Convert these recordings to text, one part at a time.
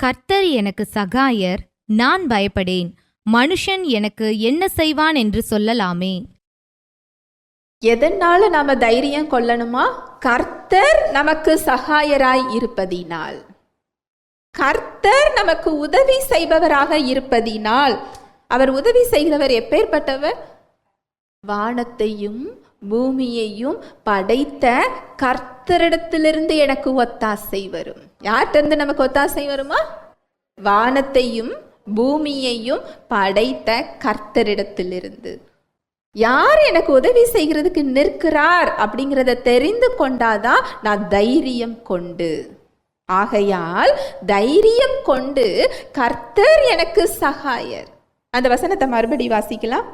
கர்த்தர் எனக்கு சகாயர் நான் பயப்படேன். மனுஷன் எனக்கு என்ன செய்வான் என்று சொல்லலாமே. எதனால நாம தைரியம் கொள்ளணுமா? கர்த்தர் நமக்கு சகாயராய் இருப்பதினால். கர்த்தர் நமக்கு உதவி செய்பவராக இருப்பதினால். அவர் உதவி செய்கிறவர் எப்பேற்பட்டவர்? வானத்தையும் பூமியையும் படைத்த கர்த்தரிடத்திலிருந்து எனக்கு ஒத்தாசை வரும். யார்கிட்டருந்து நமக்கு ஒத்தாசை வருமா? வானத்தையும் பூமியையும் படைத்த கர்த்தரிடத்திலிருந்து. யார் எனக்கு உதவி செய்கிறதுக்கு நிற்கிறார் அப்படிங்கிறத தெரிந்து கொண்டாதான் நான் தைரியம் கொண்டு. ஆகையால் தைரியம் கொண்டு கர்த்தர் எனக்கு சகாயர். அந்த வசனத்தை மறுபடி வாசிக்கலாம்.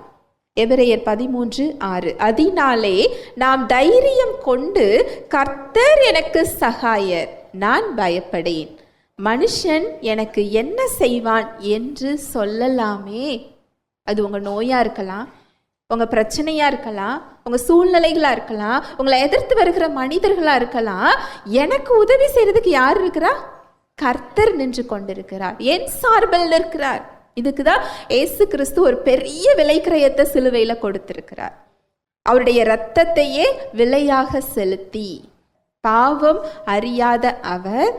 எபிரேயர் பதிமூன்று ஆறு. அதனாலே நாம் தைரியம் கொண்டு கர்த்தர் எனக்கு சகாயர். நான் பயப்படேன். மனுஷன் எனக்கு என்ன செய்வான் என்று சொல்லலாமே? அது உங்கள் நோயாக இருக்கலாம் உங்கள் பிரச்சனையாக இருக்கலாம் உங்கள் சூழ்நிலைகளாக இருக்கலாம் உங்களை எதிர்த்து வருகிற மனிதர்களாக இருக்கலாம். எனக்கு உதவி செய்கிறதுக்கு யார் இருக்கிறா? கர்த்தர் நின்று கொண்டிருக்கிறார். என் சார்பில் நிற்கிறார். இதுக்கு தான் ஏசு கிறிஸ்து ஒரு பெரிய விலைக்கிரயத்தை சிலுவையில் கொடுத்திருக்கிறார். அவருடைய இரத்தத்தையே விலையாக செலுத்தி. பாவம் அறியாத அவர்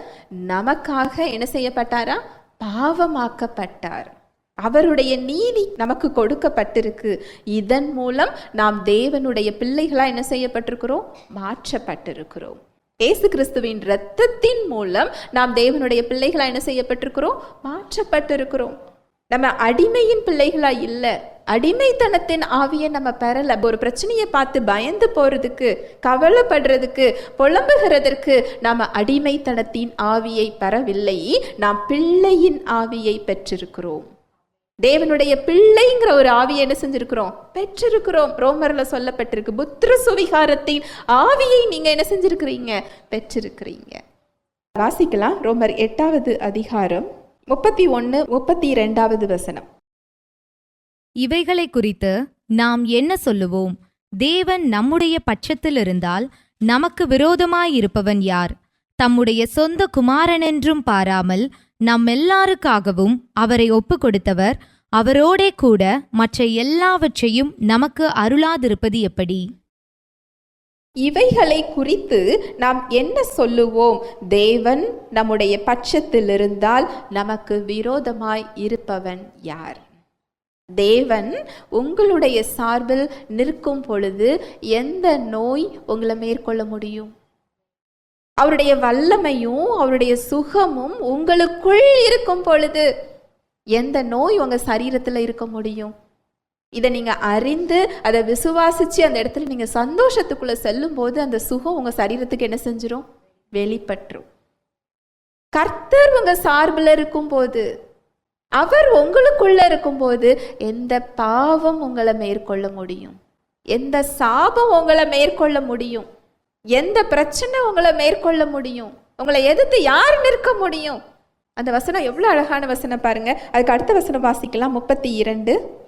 நமக்காக என்ன செய்யப்பட்டாரா? பாவமாக்கப்பட்டார். அவருடைய நீதி நமக்கு கொடுக்கப்பட்டிருக்கு. இதன் மூலம் நாம் தேவனுடைய பிள்ளைகளா என்ன செய்யப்பட்டிருக்கிறோம்? மாற்றப்பட்டிருக்கிறோம். ஏசு கிறிஸ்துவின் இரத்தத்தின் மூலம் நாம் தேவனுடைய பிள்ளைகளா என்ன செய்யப்பட்டிருக்கிறோம்? மாற்றப்பட்டிருக்கிறோம். நம்ம அடிமையின் பிள்ளைகளா இல்லை. அடிமைத்தனத்தின் ஆவியை நம்ம பெறல. ஒரு பிரச்சனையை பார்த்து பயந்து போறதுக்கு கவலைப்படுறதுக்கு புலம்புகிறதற்கு நாம் அடிமைத்தனத்தின் ஆவியை பெறவில்லை. நாம் பிள்ளையின் ஆவியை பெற்றிருக்கிறோம். தேவனுடைய பிள்ளைங்கிற ஒரு ஆவியை என்ன செஞ்சிருக்கிறோம்? பெற்றிருக்கிறோம். ரோமர்ல சொல்லப்பட்டிருக்கு புத்திர சுவிகாரத்தின் ஆவியை நீங்க என்ன செஞ்சிருக்கிறீங்க? பெற்றிருக்கிறீங்க. வாசிக்கலாம். ரோமர் எட்டாவது அதிகாரம் முப்பத்தி ஒன்று முப்பத்தி ரெண்டாவது வசனம். இவைகளை குறித்து நாம் என்ன சொல்லுவோம்? தேவன் நம்முடைய பட்சத்தில் இருந்தால் நமக்கு விரோதமாயிருப்பவன் யார்? தம்முடைய சொந்த குமாரனென்றும் பாராமல் நம்மெல்லாருக்காகவும் அவரை ஒப்பு கொடுத்தவர் அவரோடே கூட மற்ற எல்லாவற்றையும் நமக்கு அருளாதிருப்பது எப்படி? இவைகளை குறித்து நாம் என்ன சொல்லுவோம்? தேவன் நம்முடைய பட்சத்தில் இருந்தால் நமக்கு விரோதமாய் இருப்பவன் யார்? தேவன் உங்களுடைய சார்பில் நிற்கும் பொழுது எந்த நோய் உங்களை மேற்கொள்ள முடியும்? அவருடைய வல்லமையும் அவருடைய சுகமும் உங்களுக்குள் இருக்கும் பொழுது எந்த நோய் உங்க சரீரத்தில் இருக்க முடியும்? இதை நீங்க அறிந்து அதை விசுவாசிச்சு அந்த இடத்துல நீங்க சந்தோஷத்துக்குள்ள செல்லும் போது அந்த சுகம் உங்க சரீரத்துக்கு என்ன செஞ்சிடும் வெளிப்பற்றும் கர்த்தர் உங்க சார்பில் இருக்கும்போது அவர் உங்களுக்குள்ள இருக்கும்போது எந்த பாவம் உங்களை மேற்கொள்ள முடியும்? எந்த சாபம் உங்களை மேற்கொள்ள முடியும்? எந்த பிரச்சனை உங்களை மேற்கொள்ள முடியும்? உங்களை எதிர்த்து யார் நிற்க முடியும்? அந்த வசனம் எவ்வளோ அழகான வசனம் பாருங்க. அதுக்கு அடுத்த வசனம் வாசிக்கலாம். முப்பத்தி இரண்டு.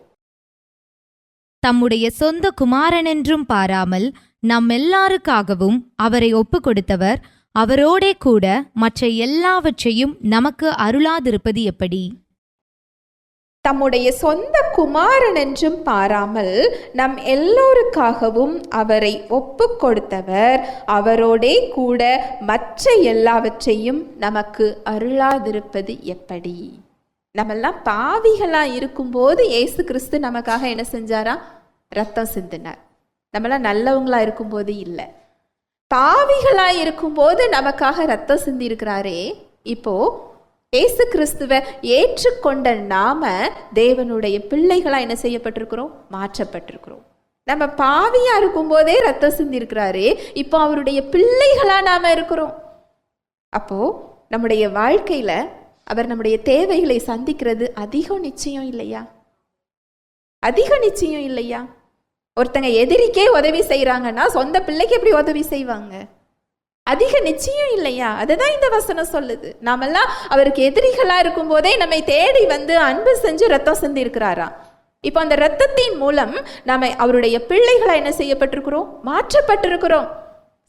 தம்முடைய சொந்த குமாரன் என்றும் பாராமல் நம்மெல்லாருக்காகவும் அவரை ஒப்பு கொடுத்தவர் அவரோடே கூட மற்ற எல்லாவற்றையும் நமக்கு அருளாதிருப்பது எப்படி? தம்முடைய சொந்த குமாரன் என்றும் பாராமல் நம் எல்லோருக்காகவும் அவரை ஒப்பு கொடுத்தவர் அவரோடே கூட மற்ற எல்லாவற்றையும் நமக்கு அருளாதிருப்பது எப்படி? நம்மெல்லாம் பாவிகளாக இருக்கும்போது ஏசு கிறிஸ்து நமக்காக என்ன செஞ்சாரா? ரத்தம் சிந்தினார். நம்மளாம் நல்லவங்களா இருக்கும்போது இல்லை. பாவிகளாக இருக்கும்போது நமக்காக ரத்தம் சிந்தி இருக்கிறாரே இப்போ இயேசு கிறிஸ்துவை ஏற்றுக்கொண்ட நாம தேவனுடைய பிள்ளைகளாக என்ன செய்யப்பட்டிருக்கிறோம்? மாற்றப்பட்டிருக்கிறோம். நம்ம பாவியாக இருக்கும்போதே ரத்தம் சிந்திருக்கிறாரு இப்போ அவருடைய பிள்ளைகளாக நாம் இருக்கிறோம். அப்போது நம்முடைய வாழ்க்கையில் அவர் நம்முடைய தேவைகளை சந்திக்கிறது அதிகம் நிச்சயம் இல்லையா? அதிக நிச்சயம் இல்லையா? ஒருத்தங்க எதிரிக்கே உதவி செய்கிறாங்கன்னா சொந்த பிள்ளைக்கு எப்படி உதவி செய்வாங்க? அதிக நிச்சயம் இல்லையா? அதை தான் இந்த வசனம் சொல்லுது. நாமெல்லாம் அவருக்கு எதிரிகளாக இருக்கும் போதே நம்மை தேடி வந்து அன்பு செஞ்சு ரத்தம் சிந்தி இப்போ அந்த ரத்தத்தின் மூலம் நாம அவருடைய பிள்ளைகளை என்ன செய்யப்பட்டிருக்கிறோம்? மாற்றப்பட்டிருக்கிறோம்.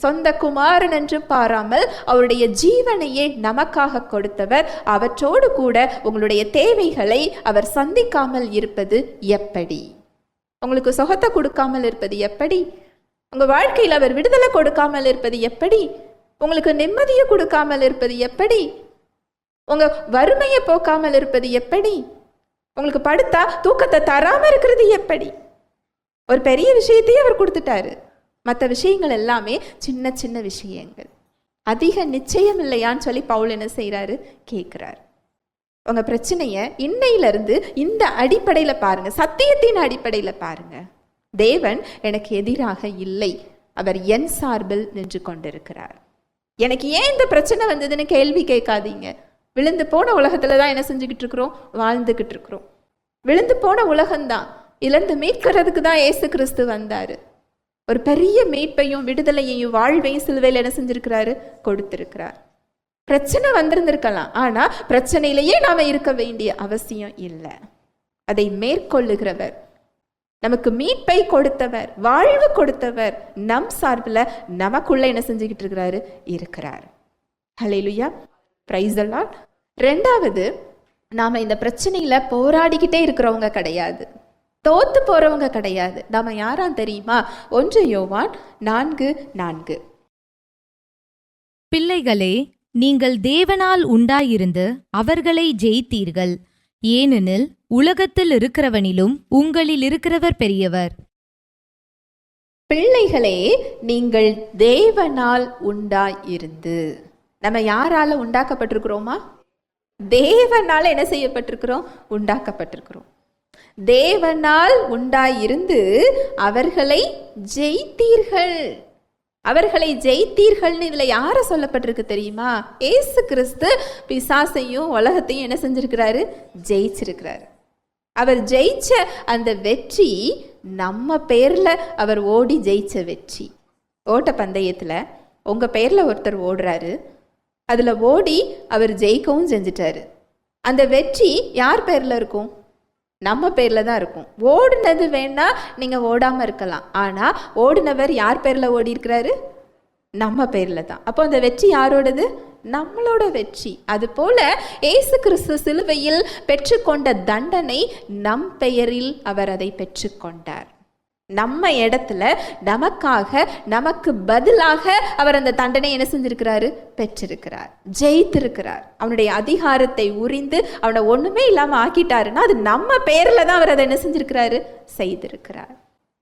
சொந்த குமாரன் என்று பாராமல் அவருடைய ஜீவனையே நமக்காக கொடுத்தவர். அவற்றோடு கூட உங்களுடைய தேவைகளை அவர் சந்திக்காமல் இருப்பது எப்படி? உங்களுக்கு சுகத்தை கொடுக்காமல் இருப்பது எப்படி? உங்கள் வாழ்க்கையில் அவர் விடுதலை கொடுக்காமல் இருப்பது எப்படி? உங்களுக்கு நிம்மதியை கொடுக்காமல் இருப்பது எப்படி? உங்க வறுமையை போக்காமல் இருப்பது எப்படி? உங்களுக்கு படுத்தா தூக்கத்தை தராம இருக்கிறது எப்படி? ஒரு பெரிய விஷயத்தையே அவர் கொடுத்துட்டாரு. மற்ற விஷயங்கள் எல்லாமே சின்ன சின்ன விஷயங்கள். அதிக நிச்சயம் இல்லையான்னு சொல்லி பவுல் என்ன செய்கிறாரு கேட்குறாரு உங்கள் பிரச்சனையை இன்னையிலிருந்து இந்த அடிப்படையில் பாருங்க. சத்தியத்தின் அடிப்படையில் பாருங்க. தேவன் எனக்கு எதிராக இல்லை. அவர் என் சார்பில் நின்று கொண்டிருக்கிறார். எனக்கு ஏன் இந்த பிரச்சனை வந்ததுன்னு கேள்வி கேட்காதீங்க. விழுந்து போன உலகத்துல தான் என்ன செஞ்சுக்கிட்டு இருக்கிறோம்? வாழ்ந்துக்கிட்டு இருக்கிறோம். விழுந்து போன உலகம்தான். இழந்து மீட்கிறதுக்கு தான் ஏசு கிறிஸ்து வந்தார். ஒரு பெரிய மீட்பையும் விடுதலையையும் வாழ்வையும் சிலுவையில் என்ன செஞ்சுருக்கிறாரு? கொடுத்துருக்கிறார். பிரச்சனை வந்திருந்திருக்கலாம். ஆனால் பிரச்சனையிலேயே நாம் இருக்க வேண்டிய அவசியம் இல்லை. அதை மேற்கொள்ளுகிறவர் நமக்கு மீட்பை கொடுத்தவர் வாழ்வு கொடுத்தவர் நம் சார்பில் நமக்குள்ள என்ன செஞ்சுக்கிட்டு இருக்கிறாரு? இருக்கிறார். ஹalleluya. பிரைஸ் எல்லாம் ரெண்டாவது நாம் இந்த பிரச்சனையில் போராடிக்கிட்டே இருக்கிறவங்க கிடையாது. தோத்து போகிறவங்க கிடையாது. நாம் யாராம் தெரியுமா? ஒன்று யோவான் நான்கு நான்கு. பிள்ளைகளே நீங்கள் தேவனால் உண்டாயிருந்து அவர்களை ஜெயித்தீர்கள். ஏனெனில் உலகத்தில் இருக்கிறவனிலும் உங்களில் இருக்கிறவர் பெரியவர். பிள்ளைகளே நீங்கள் தேவனால் உண்டாயிருந்து. நம்ம யாரால உண்டாக்கப்பட்டிருக்கிறோமா? தேவனால் என்ன செய்யப்பட்டிருக்கிறோம்? உண்டாக்கப்பட்டிருக்கிறோம். தேவனால் உண்டாயிருந்து அவர்களை ஜெயித்தீர்கள். அவர்களை ஜெயித்தீர்கள்னு இதுல யார சொல்லப்பட்டிருக்கு தெரியுமா? ஏசு கிறிஸ்து பிசாசையும் உலகத்தையும் என்ன செஞ்சிருக்கிறாரு? ஜெயிச்சிருக்கிறாரு. அவர் ஜெயிச்ச அந்த வெற்றி நம்ம பேரில் அவர் ஓடி ஜெயிச்ச வெற்றி. ஓட்ட பந்தயத்தில் உங்கள் பேரில் ஒருத்தர் ஓடுறாரு. அதில் ஓடி அவர் ஜெயிக்கவும் செஞ்சிட்டாரு. அந்த வெற்றி யார் பேரில் இருக்கும்? நம்ம பேரில் தான் இருக்கும். ஓடுனது வேணால் நீங்கள் ஓடாமல் இருக்கலாம். ஆனால் ஓடினவர் யார் பேரில் ஓடி இருக்கிறாரு நம்ம பேரில் தான். அப்போ அந்த வெற்றி யாரோடது? நம்மளோட வெற்றி. அதுபோல இயேசு கிறிஸ்து சிலுவையில் பெற்றுக்கொண்ட தண்டனை நம் பெயரில் அவர் அதை பெற்றுக்கொண்டார். நம்ம இடத்துல நமக்காக நமக்கு பதிலாக அவர் அந்த தண்டனை என்ன செஞ்சிருக்கிறாரு? பெற்றிருக்கிறார். ஜெயித்திருக்கிறார். அவனுடைய அதிகாரத்தை உறிந்து அவனை ஒண்ணுமே இல்லாம ஆக்கிட்டாருன்னா அது நம்ம பேர்ல தான் அவர் அதை என்ன செஞ்சிருக்கிறாரு? செய்திருக்கிறார்.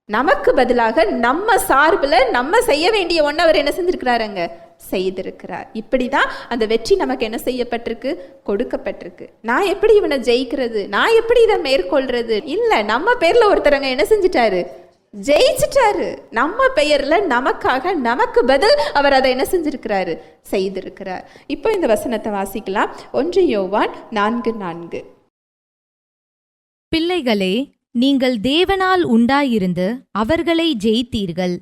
நமக்கு பதிலாக நம்ம சார்பில் நம்ம செய்ய வேண்டிய ஒன்று அவர் என்ன செஞ்சிருக்கிறாருங்க செய்திருக்கிறார். இப்படிதான் அந்த வெற்றி நமக்கு என்ன செய்யப்பட்டிருக்கு? கொடுக்கப்பட்டிருக்கு. நான் எப்படி இவனை ஜெயிக்கிறது? நான் எப்படி இதை மேற்கொள்றது? இல்லை நம்ம பேரில் ஒருத்தரங்க என்ன செஞ்சிட்டாரு? ஜெயிச்சிட்டாரு. நம்ம பெயர்ல நமக்காக நமக்கு பதில் அவர் அதை என்ன செஞ்சிருக்கிறாரு? செய்திருக்கிறார். இப்போ இந்த வசனத்தை வாசிக்கலாம். ஒன்று யோவான் நான்கு நான்கு. பிள்ளைகளே நீங்கள் தேவனால் உண்டாயிருந்து அவர்களை ஜெயித்தீர்கள்.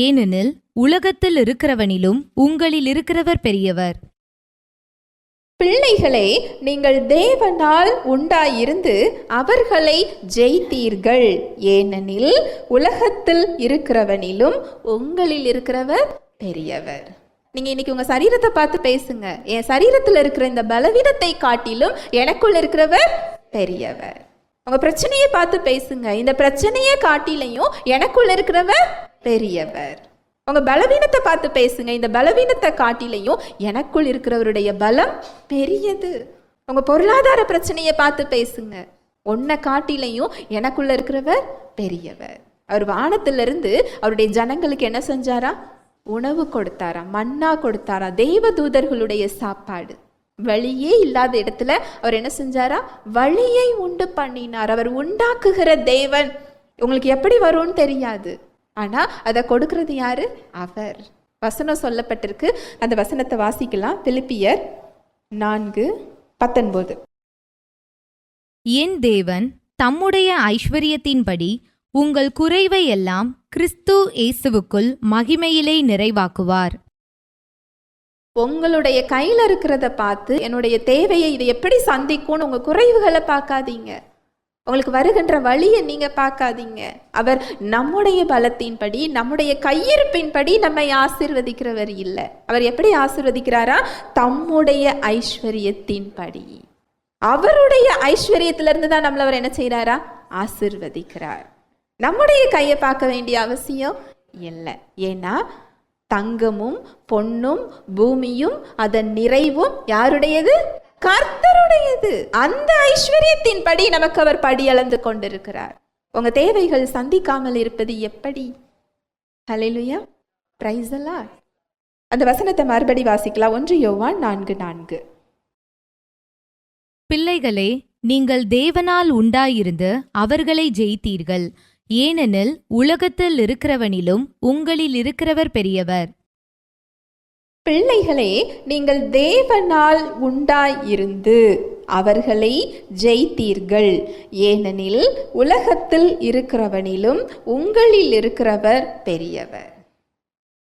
ஏனெனில் உலகத்தில் இருக்கிறவனிலும் உங்களில் இருக்கிறவர் பெரியவர். பிள்ளைகளே நீங்கள் தேவனால் உண்டாயிருந்து அவர்களை ஜெயித்தீர்கள். ஏனெனில் உலகத்தில் இருக்கிறவனிலும் உங்களில் இருக்கிறவர் பெரியவர். நீங்க இன்னைக்கு உங்க சரீரத்தை பார்த்து பேசுங்க. என் சரீரத்தில் இருக்கிற இந்த பலவீனத்தை காட்டிலும் எனக்குள் இருக்கிறவர் பெரியவர். உங்க பிரச்சனையை பார்த்து பேசுங்க. இந்த பிரச்சனையை காட்டிலையும் எனக்குள் இருக்கிறவர் பெரியவர். உங்க பலவீனத்தை பார்த்து பேசுங்க. இந்த பலவீனத்தை காட்டிலையும் எனக்குள் இருக்கிறவருடைய பலம் பெரியது. உங்க பொருளாதார பிரச்சனையை பார்த்து பேசுங்க. உன்னை காட்டிலையும் எனக்குள்ள இருக்கிறவர் பெரியவர். அவர் வானத்திலிருந்து அவருடைய ஜனங்களுக்கு என்ன செஞ்சாரா? உணவு கொடுத்தாரா மன்னா கொடுத்தாரா தெய்வ தூதர்களுடைய சாப்பாடு. வழியே இல்லாத இடத்துல அவர் என்ன செஞ்சாரா? வழியை உண்டு பண்ணினார். அவர் உண்டாக்குகிற தேவன். உங்களுக்கு எப்படி வரும்னு தெரியாது. ஆனா அதை கொடுக்கிறது யாரு? அவர். வசனம் சொல்லப்பட்டிருக்கு. அந்த வசனத்தை வாசிக்கலாம். பிலிப்பியர் நான்கு பத்தொன்பது. என் தேவன் தம்முடைய ஐஸ்வர்யத்தின்படி உங்கள் குறைவை எல்லாம் கிறிஸ்து இயேசுவுக்குள் மகிமையிலே நிறைவாக்குவார். உங்களுடைய கையில இருக்கிறத பார்த்து என்னுடைய தேவையை இது எப்படி சந்திக்கும்னு உங்க குறைவுகளை பார்க்காதீங்க. உங்களுக்கு வருகின்ற வழியை நீங்க பார்க்காதீங்க. அவர் நம்முடைய பலத்தின்படி நம்முடைய கையிருப்பின்படி நம்மை ஆசிர்வதிக்கிறவர் இல்லை. அவர் எப்படி ஆசிர்வதிக்கிறாரா? தம்முடைய ஐஸ்வர்யத்தின்படி. அவருடைய ஐஸ்வர்யத்திலிருந்து தான் நம்மள அவர் என்ன செய்கிறாரா ஆசிர்வதிக்கிறார். நம்முடைய கையை பார்க்க வேண்டிய அவசியம் இல்லை. ஏன்னா தங்கமும் பொன்னும் பூமியும் அதன் நிறைவும் யாருடையது? கர்த்தருடையது. அந்த ஐஸ்வர்யத்தின்படி நமக்கு அவர் படியளந்து கொண்டிருக்கிறார். உங்க தேவைகள் சந்திக்காமல் இருப்பது எப்படி? ஹலெலுயா பிரைஸ் அந்த வசனத்தை மறுபடி வாசிக்கலாம். ஒன்று யோவான் நான்கு நான்கு. பிள்ளைகளே நீங்கள் தேவனால் உண்டாயிருந்து அவர்களை ஜெயித்தீர்கள். ஏனெனில் உலகத்தில் இருக்கிறவனிலும் உங்களில் இருக்கிறவர் பெரியவர். பிள்ளைகளே நீங்கள் தேவனால் உண்டாய் இருந்து அவர்களை ஜெயித்தீர்கள். ஏனெனில் உலகத்தில் இருக்கிறவனிலும் உங்களில் இருக்கிறவர் பெரியவர்.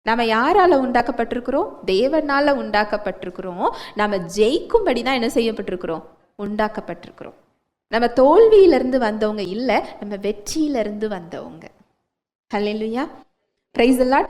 நம்ம யாரால உண்டாக்கப்பட்டிருக்கிறோம்? தேவனால உண்டாக்கப்பட்டிருக்கிறோம். நம்ம ஜெயிக்கும்படி தான் என்ன செய்யப்பட்டிருக்கிறோம்? உண்டாக்கப்பட்டிருக்கிறோம். நம்ம தோல்வியிலிருந்து வந்தவங்க இல்லை நம்ம வெற்றியிலிருந்து வந்தவங்க. ஹalleluya பிரைஸ் எல்லாம்